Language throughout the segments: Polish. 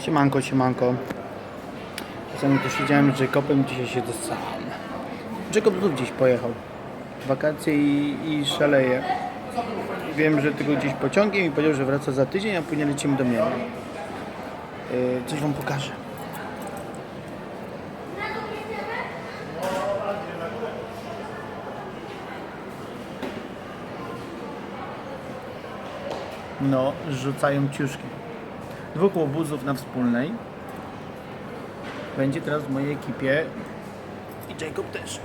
Siemanko, siemanko. Czasami tu siedziałem z Jacobem, dzisiaj siedzę sam. Jacob znów gdzieś pojechał. Wakacje i, i szaleje. Wiem, że tylko gdzieś pociągiem i powiedział, że wraca za tydzień, a później lecimy do mnie. Yy, coś wam pokażę. No, rzucają ciuszki. Dwóch łobuzów na wspólnej. Będzie teraz w mojej ekipie. I Jacob też.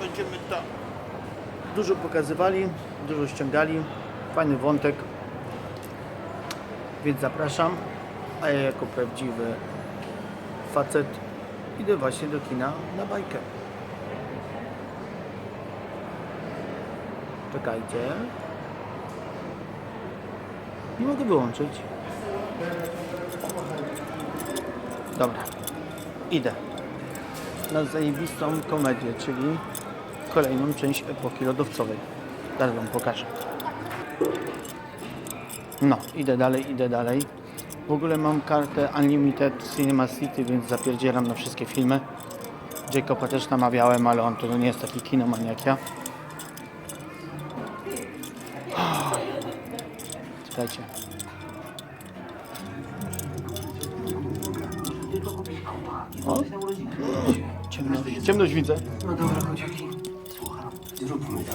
Będziemy to dużo pokazywali, dużo ściągali. Fajny wątek. Więc zapraszam. A ja jako prawdziwy facet idę właśnie do kina na bajkę. Czekajcie. Nie mogę wyłączyć. Dobra. Idę. Na zajebistą komedię, czyli kolejną część epoki lodowcowej. Zaraz wam pokażę. No, idę dalej, idę dalej. W ogóle mam kartę Unlimited Cinema City, więc zapierdzielam na wszystkie filmy. Jacoba też namawiałem, ale on to nie jest taki kinoman jak ja. Czekajcie. O? Ciemność, ciemność widzę. No dobra, kociaki. Słucham. Zróbmy to.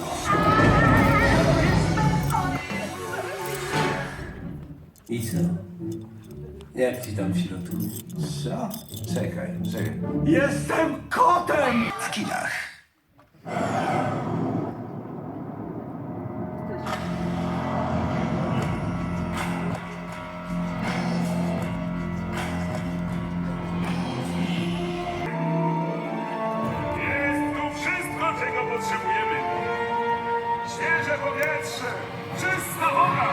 I co? Jak ci tam w środku? Co? Czekaj, czekaj. Jestem kotem! W kinach. Potrzebujemy. Świeże powietrze, czysta woda,